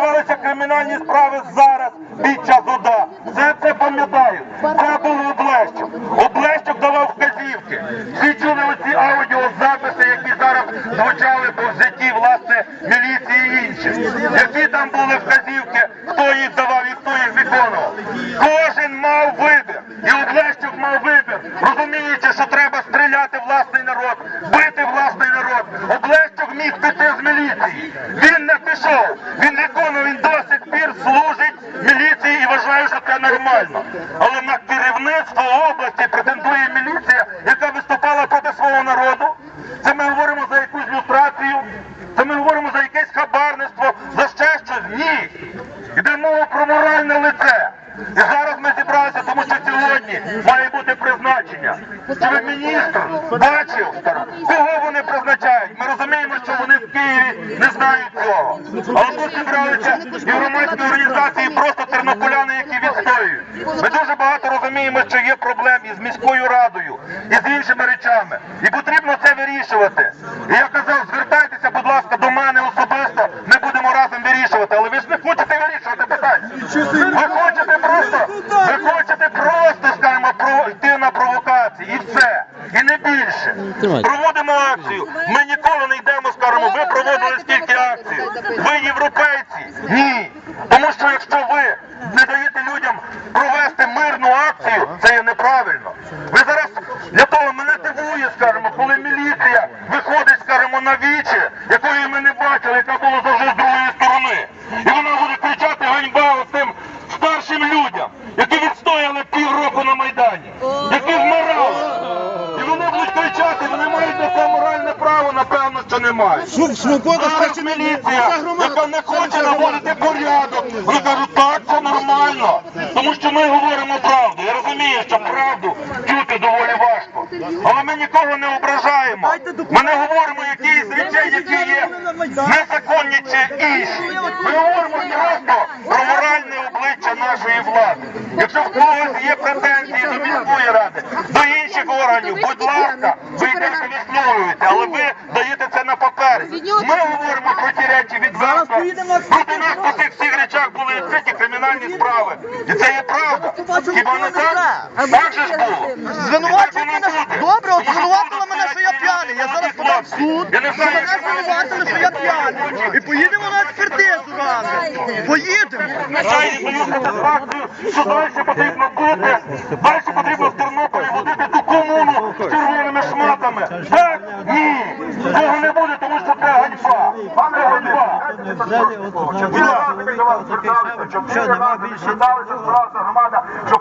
Відбувалися кримінальні справи зараз під час уда. Все це пам'ятають. Це було Облещук. Облещук давав вказівки. Всі чули оці аудіозаписи, які зараз звучали по житті власне міліції і інших. Які там були вказівки, хто їх давав і хто їх виконував. Кожен мав вибір. І Облещук мав вибір, розуміючи, що треба стріляти власний народ, бити власний народ. Облещук міг піти з міліції. Він не пішов. Він виконував, служить міліції і вважає, що це нормально. Але на керівництво області претендує міліція, яка виступала проти свого народу. Це ми говоримо за якусь люстрацію, це ми говоримо за якесь хабарництво, за ще щось. Ні. Йде мова про моральне лице. І зараз ми зібралися, тому що сьогодні має призначення. Чи міністр бачив, кого вони призначають? Ми розуміємо, що вони в Києві не знають цього. Але тут зібралися і громадські організації, просто тернополяни, які відстоюють. Ми дуже багато розуміємо, що є проблем із міською радою і з іншими речами. І потрібно це вирішувати. І я казав, звертайтеся, будь ласка, до мене особисто. Ми будемо разом вирішувати. Але ви ж не хочете вирішувати питання. Ви хочете просто, ви хочете просто, скажімо, про йти на провокації і все. І не більше. Проводимо акцію. Ми ніколи не йдемо, скажемо, ви проводили скільки акцій. Ви європейці? Ні. Тому що якщо ви не даєте людям провести мирну акцію, це є неправильно. Ви зараз для того мене дивує, скажімо, коли міліція виходить, скажімо, на вічі, якої ми не бачили, яка була завжди з другої сторони. І вона буде кричати ганьба тим старшим людям, які відстояли півроку на Майдані, які вмирали. І вони будуть кричати, вони мають на це моральне право, напевно, що немає. Зараз міліція, яка не хоче наводити порядок, вони кажуть, так, це нормально, тому що ми говоримо правду. Я розумію, що правду. Але ми нікого не ображаємо. Ми не говоримо якісь речей, які є незаконні чи інші. Ми говоримо просто про моральне обличчя нашої влади. Якщо в когось є претензії до міської ради, до інших органів, будь ласка, ви йдете висловлюєте, але ви даєте це на папері. Ми говоримо про ті речі відверто. Проти нас по цих всіх речах були відкриті кримінальні справи. І це є правда. Хіба не так? Так же ж було. Звинувачуєте І так воно мене? буде. Добре, от Тому що звинуватили тут мене, що я стоять п'яний. Я зараз подам в молоді суд. хлопці. Я не що мене звинуватили, що я п'яний. І поїдемо на експертизу разом. Поїдемо. Не дають сатисфакцію, що далі потрібно бити, далі потрібно в Тернополі водити ту комуну з червоними шматами. Так? Ні. Цього не буде, тому що це ганьба. Це ганьба. Що нема більше громада, що